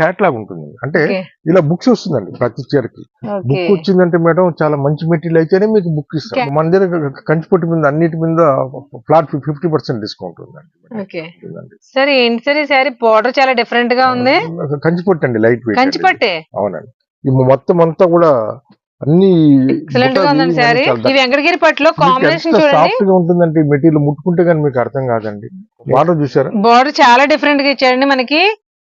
Catalogue ఉంటుంది. అంటే ఇలా బుక్స్ వస్తుందండి ప్రతి చీరకి బుక్ వచ్చిందంటే మేడం చాలా మంచి మెటీరియల్ అయితేనే మీకు బుక్ ఇస్తాం. మన దగ్గర కంచిపట్టు మీద అన్నిటి మీద ఫ్లాట్ ఫిఫ్టీ పర్సెంట్ డిస్కౌంట్ ఉందండి. సరే ఏంటి సార్ శారీ బార్డర్ చాలా డిఫరెంట్గా ఉంది. కంచిపట్టు అండి లైట్ వెయిట్ కంచి పట్టే? అవునండి. ఈ మొత్తం అంతా కూడా అన్ని ఎక్సలెంట్గా ఉందండి ఈ వెంకటగిరి పట్టులో కాంబినేషన్ చూడండి. గా ఉంటుందంటే మెటీరియల్ ముట్టుకుంటే కానీ మీకు అర్థం కాదండి. వాటర్ చూసారా? బార్డర్ చాలా డిఫరెంట్గా ఇచ్చాడండి మనకి.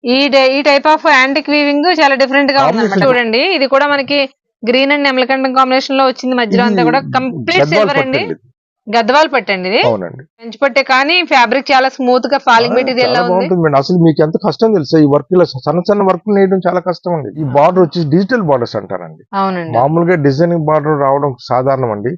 ఈ డే- ఈ టైప్ ఆఫ్ యాంటిక్ వీవింగ్ చాలా డిఫరెంట్గా ఉంది. చూడండి ఇది కూడా మనకి గ్రీన్ అండ్ నెమలకంఠం కాంబినేషన్లో వచ్చింది మధ్యలో అంతా కూడా. కంప్లీట్ గద్వాల్ సిల్వర్ అండి. గద్వాల్ పట్టండి ఇది. కంచి పట్టే కానీ ఫ్యాబ్రిక్ చాలా స్మూత్గా ఫాలింగ్ మెటీరియల్లో బాగుంటుంది అసలు మీకు ఎంత కష్టం తెలుసా? ఈ వర్క్ ఇలా సన్న సన్న వర్క్ నేయడం చాలా కష్టం అండి. ఈ బార్డర్ వచ్చి డిజిటల్ బార్డర్స్ అంటారండి. అవునండి. మామూలుగా డిజైనింగ్ బార్డర్ రావడం సాధారణం అండి.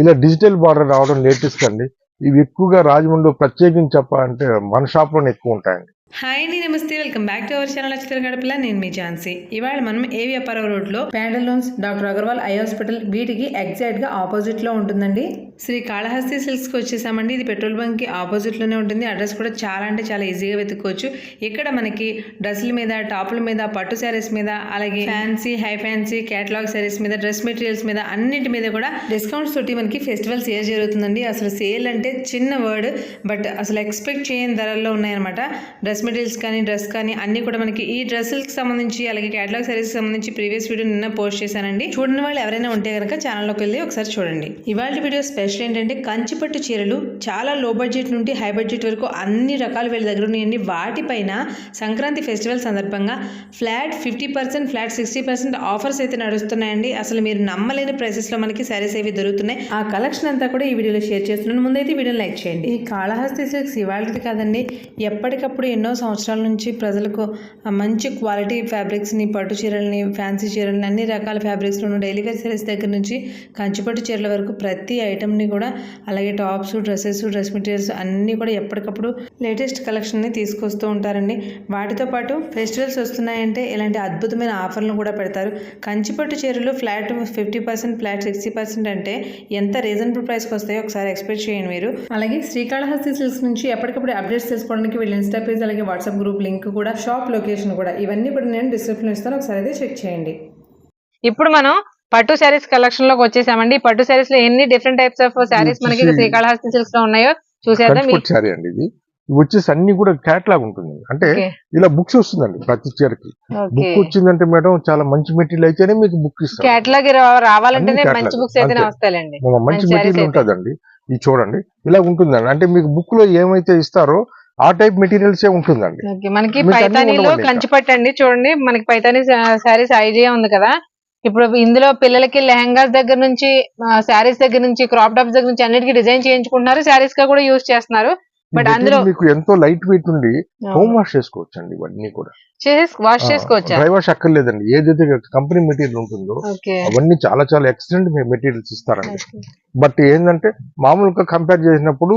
ఇలా డిజిటల్ బార్డర్ రావడం లేటెస్ట్ అండి. ఇవి ఎక్కువగా రాజమండ్రి ప్రత్యేకించి చెప్పాలంటే మన షాప్లోనే ఎక్కువ ఉంటాయండి. హాయ్ అండి నమస్తే. Welcome back to our channel Akshara గడపల. నేను మీ ఝాన్సీ. ఇవాళ మనం ఏ వ్యాపారం రోడ్లో Pantaloons doctor Agarwal eye hospital వీటికి ఎగ్జాక్ట్గా ఆపోజిట్లో ఉంటుందండి. శ్రీ కాళహస్తి సిల్క్స్కి వచ్చేసామండి. ఇది పెట్రోల్ బంక్కి ఆపోజిట్లోనే ఉంటుంది. అడ్రస్ కూడా చాలా అంటే చాలా ఈజీగా వెతుక్కోవచ్చు. ఇక్కడ మనకి డ్రెస్సుల మీద టాపుల మీద పట్టు శారీస్ మీద అలాగే fancy high fancy catalogue saris మీద డ్రెస్ మెటీరియల్స్ మీద అన్నిటి మీద కూడా డిస్కౌంట్స్ తోటి మనకి ఫెస్టివల్ సేల్ జరుగుతుందండి. అసలు సేల్ అంటే చిన్న వర్డ్ బట్ అసలు ఎక్స్పెక్ట్ చేయని ధరల్లో ఉన్నాయన్నమాట. డ్రెస్ మెటీరియల్స్ కానీ డ్రెస్ కానీ అన్ని కూడా మనకి ఈ డ్రెస్సులకు సంబంధించి అలాగే క్యాటలాగ్ సారీస్ సంబంధించి ప్రీవియస్ వీడియో నిన్న పోస్ట్ చేశానండి. చూడని వాళ్ళు ఎవరైనా ఉంటే కనుక ఛానల్లోకి వెళ్ళి ఒకసారి చూడండి. ఇవాళ వీడియో స్పెషల్ ఏంటంటే కంచిపట్టు చీరలు చాలా లో బడ్జెట్ నుండి హై బడ్జెట్ వరకు అన్ని రకాల వీళ్ళ దగ్గర ఉన్నాయండి. వాటిపైన సంక్రాంతి ఫెస్టివల్ సందర్భంగా flat fifty percent flat sixty percent offers అయితే నడుస్తున్నాయండి. అసలు మీరు నమ్మలేని ప్రైసెస్లో లో మనకి సారీస్ అవి దొరుకుతున్నాయి. ఆ కలెక్షన్ అంతా కూడా ఈ వీడియోలో షేర్ చేస్తున్నాను. ముందైతే వీడియో లైక్ చేయండి. ఈ కాళహస్తి సిల్క్స్ ఇవాళది కాదండి. ఎప్పటికప్పుడు ఎన్నో ఎన్నో సంవత్సరాల నుంచి ప్రజలకు మంచి క్వాలిటీ ఫ్యాబ్రిక్స్ని పట్టు చీరల్ని ఫ్యాన్సీ చీరల్ని అన్ని రకాల ఫ్యాబ్రిక్స్లోనూ డైలీ వేర్ సారీస్ దగ్గర నుంచి కంచిపట్టు చీరల వరకు ప్రతి ఐటమ్ని కూడా అలాగే టాప్స్ డ్రెస్సెస్ డ్రెస్ మెటీరియల్స్ అన్నీ కూడా ఎప్పటికప్పుడు లేటెస్ట్ కలెక్షన్ని తీసుకొస్తూ ఉంటారండి. వాటితో పాటు ఫెస్టివల్స్ వస్తున్నాయంటే ఇలాంటి అద్భుతమైన ఆఫర్లను కూడా పెడతారు. కంచిపట్టు చీరలు flat fifty percent flat sixty percent అంటే ఎంత రీజనబుల్ ప్రైస్కి వస్తాయో ఒకసారి ఎక్స్పెక్ట్ చేయండి మీరు. అలాగే శ్రీకాళహస్తి సిల్క్స్ నుంచి ఎప్పటికప్పుడు అప్డేట్స్ తెలుసుకోవడానికి వీళ్ళ ఇన్స్టా పేజ్ అలాగే వాట్సాప్ గ్రూప్ లింక్ కూడా షాప్ లొకేషన్ కూడా ఇవన్నీ కూడా నేను డిస్క్రిప్షన్ ఇస్తాను. ఒకసారి అయితే చెక్ చేయండి. ఇప్పుడు మనం పట్టు శారీస్ కలెక్షన్లోకి వచ్చేసామండి. పట్టు శారీస్లో ఎన్ని డిఫరెంట్ టైప్స్ ఆఫ్ శారీస్ మనకి శ్రీకాళహస్తి సిల్క్స్లో ఉన్నాయో చూసేద్దాం. శారీ అండి ఇది. వచ్చేసి అన్ని కూడా క్యాట్లాగ్ ఉంటుంది. అంటే ఇలా బుక్స్ వస్తుందండి ప్రతి చీరకి బుక్ వచ్చిందంటే మేడం చాలా మంచి మెటీరియల్ అయితేనే మీకు బుక్ ఇస్తాం కేటలాగ్ రావాలంటేనే అన్ని మంచి. బుక్స్ మంచి మెటీరియల్. ఉంటుందండి. ఇది చూడండి. ఇలా ఉంటుందండి. అంటే మీకు బుక్లో ఏమైతే ఇస్తారో ఆ టైప్ మెటీరియల్స్ ఏ ఉంటుందండి మనకి పైతానీలో ఉండవండి ఇంకా. కంచి పట్టు అండి చూడండి. మనకి పైతానీ శారీస్ ఐడియా ఉంది కదా. ఇప్పుడు ఇందులో పిల్లలకి లెహంగాస్ దగ్గర నుంచి శారీస్ దగ్గర నుంచి క్రాప్ టాప్స్ దగ్గర నుంచి అన్నిటికీ డిజైన్ చేయించుకుంటున్నారు. శారీస్గా కూడా యూజ్ చేస్తున్నారు. material అందులో- మీకు ఎంతో లైట్ వెయిట్ ఉండి హోమ్ వాష్ చేసుకోవచ్చు అండి ఇవన్నీ కూడా. వాష్ చేసుకోవచ్చా? డ్రై వాష్ అక్కర్లేదండి. ఏదైతే కంపెనీ మెటీరియల్ ఉంటుందో అవన్నీ చాలా చాలా ఎక్సలెంట్ మెటీరియల్స్ ఇస్తారండి. బట్ ఏంటంటే మామూలుగా కంపేర్ చేసినప్పుడు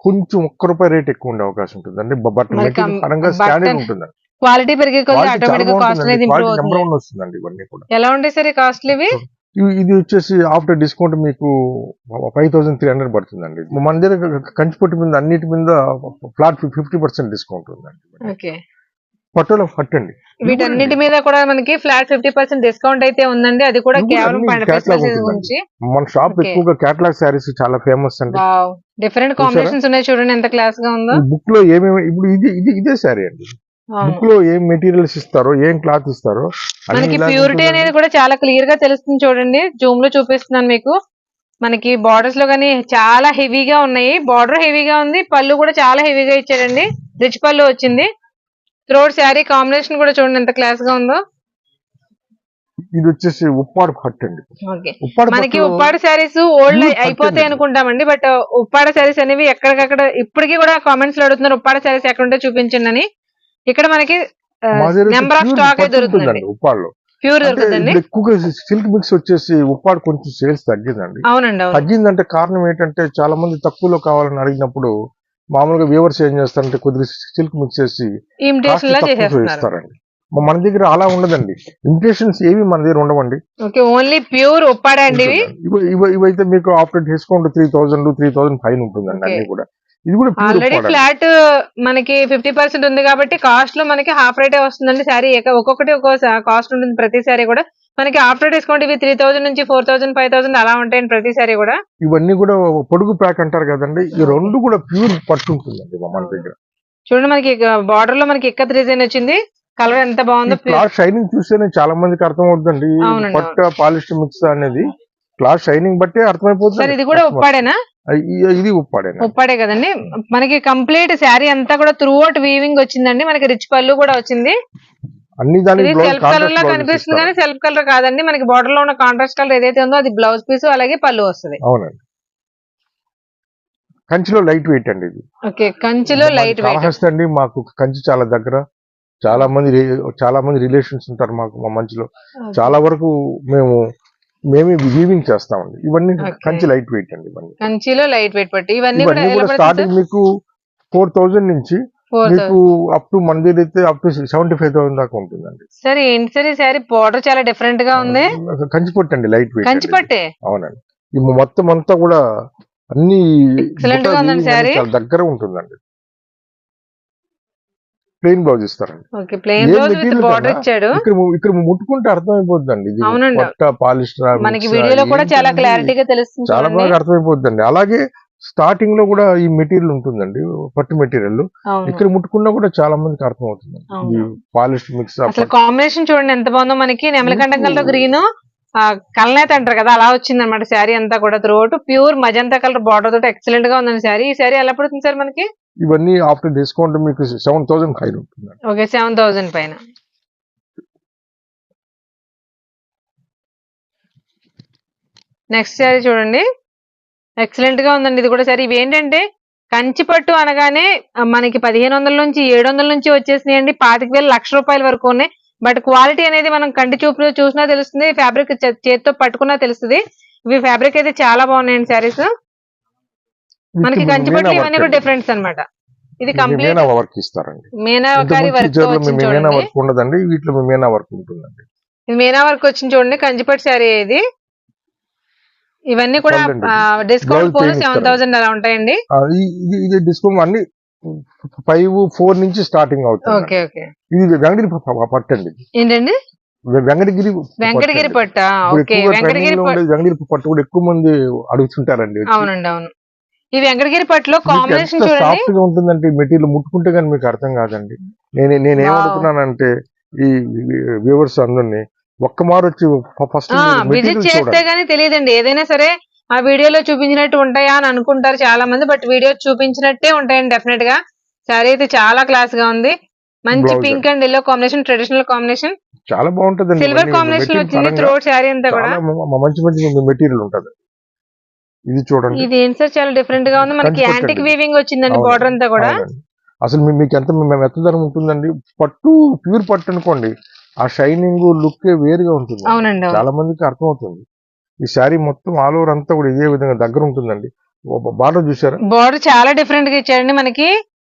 కొంచెం ఒక్క రూపాయి రేట్ ఎక్కువ ఉండే అవకాశం ఉంటుంది. అంటే బట్ మెటీరియల్ పరంగా స్టాండర్డ్ ఉంటుందండి. క్వాలిటీ పెరిగే కొద్ది Quality చాలా ఆటోమేటిక్గా కాస్ట్ బాగుంటుందండి. అనేది ఇంప్రూవ్ Quality నెంబర్ అవుతుంది. వన్ వస్తుందండి ఇవన్నీ కూడా. ఎలా ఉంటాయి సార్ కాస్ట్లీ ఇవి? ఇవి- ఇది వచ్చేసి ఆఫ్టర్ డిస్కౌంట్ మీకు ఫైవ్ థౌసండ్ త్రీ హండ్రెడ్ పడుతుందండి. మన దగ్గర కంచిపట్టు మీద అన్నిటి మీద ఫ్లాట్ ఫిఫ్టీ పర్సెంట్ డిస్కౌంట్ ఉందండి. పట్టులో పట్టు అండి. వీటన్నిటి మీద కూడా మనకి ఫ్లాట్ ఫిఫ్టీ పర్సెంట్ డిస్కౌంట్ అయితే ఉందండి. అది కూడా కేవలం మన షాప్. ఎక్కువగా కేటలాగ్ శారీస్ చాలా ఫేమస్ అండి. డిఫరెంట్? కాంబినేషన్స్ ఉన్నాయి చూడండి ఎంత క్లాస్గా ఉందో బుక్లో ఏమేమి ఇప్పుడు ఇది ఇది ఇదే శారీ అండి. బుక్లో ఏం మెటీరియల్స్ ఇస్తారో ఏం క్లాత్ ఇస్తారో మనకి ప్యూరిటీ. అనేది కూడా చాలా క్లియర్గా తెలుస్తుంది చూడండి. జూమ్లో చూపిస్తున్నాను మీకు. మనకి బార్డర్స్లో కానీ చాలా హెవీగా ఉన్నాయి. బార్డర్ హెవీగా ఉంది. పళ్ళు కూడా చాలా హెవీగా ఇచ్చాడండి. రిచ్ పళ్ళు వచ్చింది. థ్రోట్ శారీ కాంబినేషన్ కూడా చూడండి ఎంత క్లాస్గా ఉందో. ఇది వచ్చేసి ఉప్పాడు పట్టు అండి. మనకి ఉప్పాడ శారీస్ ఓల్డ్ అయిపోతాయి అనుకుంటామండి బట్ ఉప్పాడ శారీస్ అనేవి ఎక్కడికక్కడ ఇప్పటికీ కూడా కామెంట్స్లో అడుగుతున్నారు ఉప్పాడ శారీస్ ఎక్కడ ఉంటే చూపించండి అని ఇక్కడ మనకి నెంబర్ ఆఫ్ స్టాక్ దొరుకుతుందండి. ఉప్పాడులో. ప్యూర్ ఇప్పుడు ఎక్కువగా సిల్క్ మిక్స్ వచ్చేసి ఉప్పాడు కొంచెం సేల్స్ తగ్గిందండి. అవునండి అవును. తగ్గిందంటే కారణం ఏంటంటే చాలా మంది తక్కువలో కావాలని అడిగినప్పుడు మామూలుగా వ్యూవర్స్ ఏం చేస్తారంటే కొద్దిగా సిల్క్ మిక్స్ చేసి ఇస్తారండి మన దగ్గర అలా ఉండదండి. ఇంప్రెషన్స్ ఏవి మన దగ్గర ఉండవండి. ఓకే ఓన్లీ ప్యూర్ ఉప్పాడ అండి ఇవి? ఉంటుందండి. ఇవి ఇవి- ఇవైతే మీకు after discount three thousand three thousand fine ఉంటుందండి. అన్ని కూడా. ఇది కూడా ఆల్రెడీ ఫ్లాట్ మనకి ఫిఫ్టీ పర్సెంట్ ఉంది కాబట్టి కాస్ట్లో మనకి హాఫ్ రేటే వస్తుందండి శారీ ఒక్కొక్కటి ఒక్కో కాస్ట్ ఉంటుంది ప్రతి శారీ కూడా. మనకి ఆఫ్టర్ డిస్కౌంట్ ఇవి త్రీ థౌసండ్ నుంచి ఫోర్ థౌసండ్ ఫైవ్ థౌసండ్ అలా ఉంటాయండి ప్రతి శారీ కూడా. ఇవన్నీ కూడా పొడుగు ప్యాక్ అంటారు కదండి. ఈ రెండు కూడా ప్యూర్ పట్టు ఉంటుందండి మన దగ్గర. చూడండి మనకి బార్డర్లో మనకి ఇక్కత్ డిజైన్ వచ్చింది. కలర్ ఎంత బాగుందో క్లాత్ షైనింగ్ చూస్తేనే చాలా మందికి అర్థం అవుతుందండి పట్ట పాలిస్ట్ మిక్స్ అనేది క్లాత్ షైనింగ్ బట్టే అర్థమైపోతుంది. సార్ ఇది కూడా ఉప్పాడేనా? ఇది ఉప్పాడే ఉప్పాడే కదండి. మనకి కంప్లీట్ శారీ అంతా కూడా త్రూ అవుట్ వీవింగ్ వచ్చిందండి. మనకి రిచ్ పళ్ళు కూడా వచ్చింది. అన్ని దానికి సెల్ఫ్ కలర్ లా కనిపిస్తుంది కానీ సెల్ఫ్ కలర్ కాదండి. మనకి బార్డర్లో ఉన్న కాంట్రాస్ట్ కలర్ ఏదైతే ఉందో అది బ్లౌజ్ పీస్ అలాగే పళ్ళు వస్తుంది. అవునండి. కంచిలో లైట్ వెయిట్ అండి ఇది. ఓకే కంచిలో లైట్ వెయిట్ అండి. మాకు కంచి చాలా దగ్గర. చాలా మంది చాలా మంది రిలేషన్స్ ఉంటారు మాకు మా మంచిలో. చాలా వరకు మేము మేమే వీవింగ్ చేస్తామండి. ఇవన్నీ. కంచి లైట్ వెయిట్ అండి ఇవన్నీ. కంచిలో లైట్ వెయిట్ పట్టి. ఇవన్నీ స్టార్టింగ్ మీకు ఫోర్ థౌజండ్ నుంచి మీకు అప్ టు మన దగ్గర అయితే up to seventy five thousand దాకా ఉంటుందండి. సరే ఏంటి సార్ ఈ శారీ బార్డర్ చాలా డిఫరెంట్గా ఉంది. కంచి పట్టు అండి లైట్ వెయిట్ కంచి పట్టే? అవునండి. ఈ మొత్తం అంతా కూడా అన్ని గా ఉందండి saree. చాలా దగ్గర ఉంటుందండి. ప్లెయిన్ బ్లౌజ్ ఇస్తారండి. ఓకే ప్లెయిన్ ఏం రోజ్ విత్ material బార్డర్ కన్నా? ఇచ్చాడు. ఇక్కడ ముట్టుకుంటే అర్థమైపోతుందండి ఇది. పట్ట పాలిస్టర్ మనకి వీడియోలో కూడా చాలా క్లారిటీగా తెలుస్తుంది చాలా బాగా అర్థమైపోతుందండి అలాగే స్టార్టింగ్లో కూడా ఈ మెటీరియల్ ఉంటుందండి పట్టు మెటీరియల్. ఇక్కడ ముట్టుకున్నా కూడా చాలా మందికి అర్థం అవుతుంది పాలిష్ మిక్స్ అసలు కాంబినేషన్ చూడండి ఎంత బాగుందో మనకి. నెమలకంఠం కలర్ గ్రీన్ కలనేత అంటారు కదా అలా వచ్చింది అనమాట శారీ అంతా కూడా. Throughout pure magenta colour border తోటి ఎక్సలెంట్గా ఉందండి శారీ. ఈ శారీ ఎలా పడుతుంది సార్ మనకి? ఇవన్నీ ఆఫ్టర్ డిస్కౌంట్ మీకు సెవెన్ థౌసండ్ ఫైవ్ ఉంటుందండి. ఓకే సెవెన్ థౌసండ్ పైన. నెక్స్ట్ శారీ చూడండి. ఎక్సలెంట్గా ఉందండి ఇది కూడా సరే. ఇవి ఏంటంటే కంచి పట్టు అనగానే మనకి పదిహేను వందల నుంచి ఏడు వందల నుంచి వచ్చేసినాయండి. పాతిక వేలు లక్ష రూపాయల వరకు ఉన్నాయి. బట్ క్వాలిటీ అనేది మనం కంటి చూపులో చూసినా తెలుస్తుంది ఫ్యాబ్రిక్ చేతితో పట్టుకున్నా తెలుస్తుంది. ఇవి ఫ్యాబ్రిక్ అయితే చాలా బాగున్నాయండి శారీస్. మనకి కంచి పట్టు ఇవన్నీ కూడా డిఫరెన్స్ అన్నమాట. ఇది కంప్లీట్ మేనా వర్క్ ఇస్తారండి. మీనాకారి వర్క్ మేనా వర్క్ ఉండదండి వీటిలో మీ మేనా వర్క్ ఉంటుందండి. ఇది మీనా వర్క్ వచ్చింది చూడండి కంచిపట్టు శారీ ఇది. ఇవన్నీ కూడా. Discount paying seven. థౌసండ్ అలా ఉంటాయండి ఇది డిస్కౌంట్ అన్ని ఫైవ్ ఫోర్ నుంచి స్టార్టింగ్ అవుతుంది ఇది వెంకటగిరి పట్టు అండి. ఏంటండి వెంకటగిరి వెంకటగిరి పట్టు వెంకటగిరి పట్టు కూడా ఎక్కువ మంది అడుగుతుంటారండి. అవునండి అవును ఈ వెంకటగిరి పట్టులో కాంబినేషన్ సాఫ్ట్గా ఉంటుందంటే మెటీరియల్ ముట్టుకుంటే కానీ మీకు అర్థం కాదండి నేను నేను Wow. ఏమనుకున్నానంటే ఈ వ్యూవర్స్ అందరినీ ఒక్క మారు వచ్చి ఫస్ట్ విజిట్ చేస్తే గానీ తెలియదండి. ఏదైనా సరే ఆ వీడియోలో చూపించినట్టు ఉంటాయా అని అనుకుంటారు చాలా మంది బట్ వీడియో చూపించినట్టే ఉంటాయండి డెఫినెట్గా. శారీ అయితే చాలా క్లాస్గా ఉంది. మంచి. Pink and yellow combination traditional combination చాలా బాగుంటదండి సిల్వర్ కాంబినేషన్ వచ్చింది త్రోట్ శారీ అంతా కూడా. మంచి మంచి మెటీరియల్ ఉంటది. ఇది చూడండి. ఇది ఏంటి సార్? చాలా డిఫరెంట్గా ఉంది. మనకి యాంటిక్. వీవింగ్ వచ్చిందండి. బార్డర్ అంతా కూడా. అసలు మీకు ఎంత మీ- మెత్తదనం ఉంటుందండి? పట్టు ప్యూర్ పట్టు అనుకోండి. ఆ షైనింగ్ లుక్ వేరుగా ఉంటుంది. అవునండి. చాలా మందికి అర్థం అవుతుంది ఈ శారీ మొత్తం ఆల్ ఓవర్ అంతా కూడా ఇదే విధంగా దగ్గర ఉంటుందండి. బార్డర్ చూసారా? బార్డర్ చాలా డిఫరెంట్గా ఇచ్చారండి మనకి.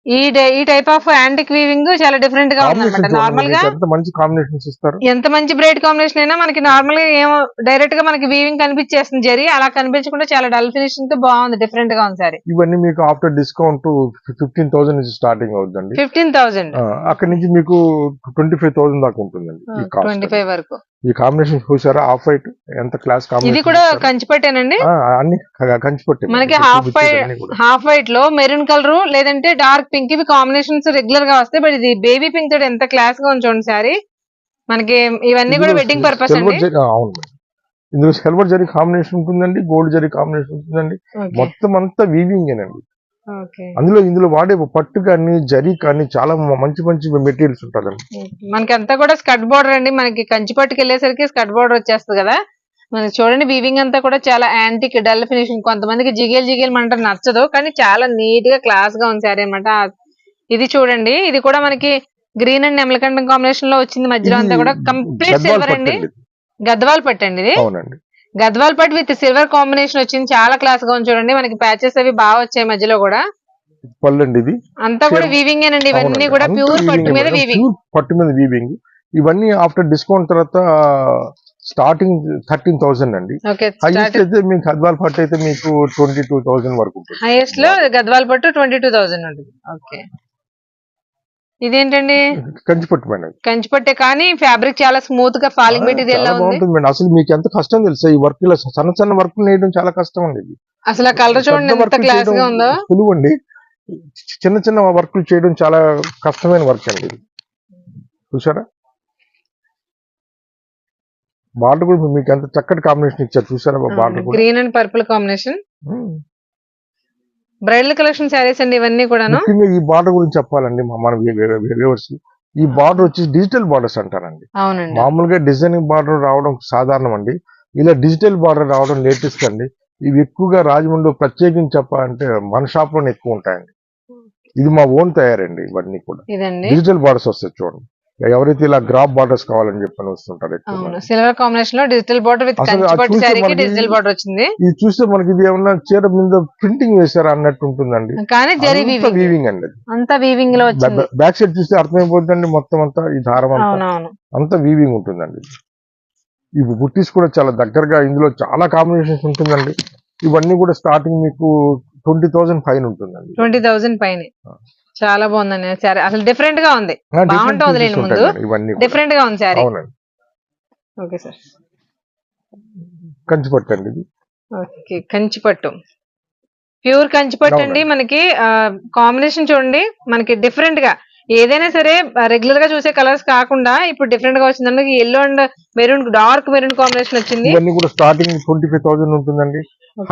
ఈ డే- ఈ టైప్ ఆఫ్ యాంటిక్ వీవింగ్ చాలా డిఫరెంట్గా ఉంది కాంబినేషన్ అనమాట నార్మల్గా ఎంత మంచి కాంబినేషన్స్ ఇస్తారు. ఎంత మంచి బ్రైట్ కాంబినేషన్ అయినా మనకి నార్మల్గా ఏమో డైరెక్ట్గా మనకి వీవింగ్ కనిపించేస్తుంది జరి. అలా కనిపించకుండా చాలా డల్ ఫినిషింగ్తో బాగుంది డిఫరెంట్గా ఉంది సారీ ఇవన్నీ మీకు ఆఫ్టర్ డిస్కౌంట్ ఫిఫ్టీన్ థౌసండ్ నుంచి స్టార్టింగ్ అవుతుందండి. ఫిఫ్టీన్ థౌసండ్ అక్కడి నుంచి మీకు ట్వంటీ ఫైవ్ థౌసండ్ దాకా ఉంటుందండి ట్వంటీ ఫైవ్ వరకు. ఈ కాంబినేషన్ చూసారా? ఆఫ్ వైట్ ఎంత క్లాస్ ఇది కూడా కంచి పట్టేనండి అన్ని క- కంచి పట్టే మనకి హాఫ్ వైట్ హాఫ్ వైట్లో మెరూన్ కలర్ లేదంటే డార్క్ పింక్ ఇవి కాంబినేషన్స్ రెగ్యులర్గా వస్తాయి. బట్ ఇది బేబీ పింక్ తోటి ఎంత క్లాస్గా ఉంది చూడండి సారీ. మనకి ఇవన్నీ కూడా వెడ్డింగ్ పర్పస్ అండి. అవును. ఇందులో సిల్వర్ జరీ కాంబినేషన్ ఉంటుందండి గోల్డ్ జరీ కాంబినేషన్ ఉంటుందండి. మొత్తం అంతా వీవింగ్ అండి అందులో ఇందులో వాడే పట్టు కానీ జరీ కానీ చాలా మంచి మంచి మెటీరియల్స్ ఉంటుందండి మనకి అంతా కూడా స్కట్ బార్డర్ అండి. మనకి కంచి పట్టుకు వెళ్ళేసరికి స్కట్ బార్డర్ వచ్చేస్తుంది కదా. మనకి చూడండి వీవింగ్ అంతా కూడా చాలా యాంటిక్ డల్ ఫినిషింగ్. కొంతమందికి జిగేల్ జిగేల్ మంట నచ్చదు కానీ చాలా నీట్గా క్లాస్గా ఉంది సారీ అనమాట ఇది చూడండి. ఇది కూడా మనకి గ్రీన్ అండ్ నెమలకంఠం కాంబినేషన్లో వచ్చింది మధ్యలో అంతా కూడా. కంప్లీట్ సిల్వర్ అండి. గద్వాల్ పట్టు అండి ఇది. అవునండి. గద్వాల్ పట్టు విత్ సిల్వర్ కాంబినేషన్ వచ్చింది. చాలా క్లాస్గా ఉంది చూడండి. మనకి ప్యాచెస్ అవి బాగా వచ్చాయి మధ్యలో కూడా. పళ్ళు అండి ఇది. అంతా కూడా. వీవింగ్ అండి ఇవన్నీ. కూడా ప్యూర్ పట్టు మీద. వీవింగ్ పట్టు మీద వీవింగ్ ఇవన్నీ ఆఫ్టర్ డిస్కౌంట్ తర్వాత స్టార్టింగ్ థర్టీన్ థౌసండ్ అండి. హైయెస్ట్ అయితే మీకు హద్వాల్ పట్టు అయితే మీకు ట్వంటీ టూ థౌసండ్ వరకు హైయెస్ట్లో గద్వాల పట్టు ట్వంటీ టూ థౌసండ్ ఉంటుంది. ఓకే ఇదేంటండి? కంచి పట్టు మేడం. కంచి పట్టే కానీ ఫ్యాబ్రిక్ చాలా స్మూత్గా ఫాలింగ్ మెటీరియల్ బాగుంటుంది మేడం. అసలు మీకు ఎంత కష్టం తెలుసా? ఈ వర్క్ ఇలా సన్న సన్న వర్క్ నేయడం చాలా కష్టం అండి ఇది. అసలు ఆ కలర్ చూడండి ఎంత క్లాస్గా ఉందో. అండి చిన్న చిన్న వర్క్లు చేయడం చాలా కష్టమైన వర్క్ అండి ఇది. చూసారా బార్డర్ కూడా మీకు ఎంత చక్కటి కాంబినేషన్ ఇచ్చారు. చూసారా border green and purple combination. Bridal collection sarees అండి ఇవన్నీ కూడాను? ముఖ్యంగా ఈ బార్డర్ గురించి చెప్పాలండి మన వ్యూవర్స్. ఈ బార్డర్ వచ్చి డిజిటల్ బార్డర్స్ అంటారండి. మామూలుగా డిజైనింగ్ బార్డర్ రావడం సాధారణం అండి ఇలా డిజిటల్ బార్డర్ రావడం లేటెస్ట్ అండి. ఇవి ఎక్కువగా రాజమండ్రిలో ప్రత్యేకించి చెప్పాలంటే మన షాప్లోనే ఎక్కువ ఉంటాయండి. ఇది మా ఓన్ తయారండి ఇవన్నీ కూడా. డిజిటల్ బార్డర్స్ వస్తాయి చూడండి. ఎవరైతే ఇలా గ్రాఫ్ బార్డర్స్ కావాలని చెప్పని వస్తుంటారు. సిల్వర్ కాంబినేషన్లో digital border with digital border వచ్చింది. ఇది చూస్తే మనకి ఇది ఏమన్నా చీర మీద ప్రింటింగ్ వేశారా అన్నట్టు ఉంటుందండి. కానీ జరీ వీవింగ్ అండి. అంతా వీవింగ్లో బ్యాక్ సైడ్ చూస్తే అర్థమైపోతుందండి మొత్తం అంతా ఈ దారం అంతా. వీవింగ్ ఉంటుందండి ఈ బుట్టీస్ కూడా చాలా దగ్గరగా ఇందులో చాలా కాంబినేషన్స్ ఉంటుందండి. ఇవన్నీ కూడా స్టార్టింగ్ మీకు ట్వంటీ థౌసండ్ ఫైన్ ఉంటుందండి. ట్వంటీ థౌసండ్ పైన ఆ. చాలా బాగుందండి శారీ. అసలు డిఫరెంట్గా ఉంది. బాగుంటుంది ముందు. డిఫరెంట్గా ఉంది శారీ. అవునండి. Okay sir. కంచి పట్టండి ఇది. ఓకే కంచి పట్టు ప్యూర్ కంచి పట్టు అండి మనకి కాంబినేషన్ చూడండి మనకి డిఫరెంట్గా. ఏదైనా సరే రెగ్యులర్గా చూసే కలర్స్ కాకుండా ఇప్పుడు డిఫరెంట్గా వచ్చిందండి yellow and maroon dark maroon combination వచ్చింది. ఇవన్నీ కూడా స్టార్టింగ్ ట్వంటీ ఫైవ్ థౌసండ్ ఉంటుందండి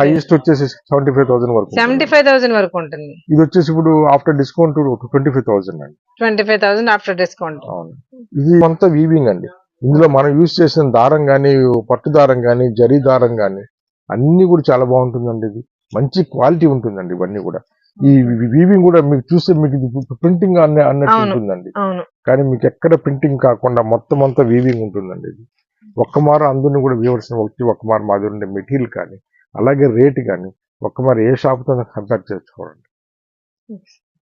హైయెస్ట్ వచ్చేసి సెవెంటీ ఫైవ్ థౌసండ్ వరకు సెవెంటీ. ఫైవ్ థౌసండ్ వరకు ఉంటుంది. ఇది వచ్చేసి ఇప్పుడు after discount twenty five thousand అండి. Twenty five thousand after discount ఇది అంతా వీవింగ్ అండి. ఇందులో మనం యూజ్ చేసిన దారం కానీ పట్టు దారం కానీ జరీ దారం కానీ అన్ని కూడా చాలా బాగుంటుందండి ఇది. మంచి క్వాలిటీ ఉంటుందండి ఇవన్నీ కూడా. ఈ వీవింగ్ కూడా మీకు చూస్తే మీకు ఇది ప్రింటింగ్ అన్న అన్నట్టు. ఉంటుందండి. కానీ మీకు ఎక్కడ ప్రింటింగ్ కాకుండా మొత్తం అంతా వీవింగ్ ఉంటుందండి ఇది. ఒక్క మారు అందరిని కూడా వ్యూవర్స్ వచ్చి ఒక్క మారు మా దగ్గర ఉండే మెటీరియల్ కానీ అలాగే రేట్ కానీ ఒక్క మారు ఏ షాప్తో కంపేర్ చేసుకోండి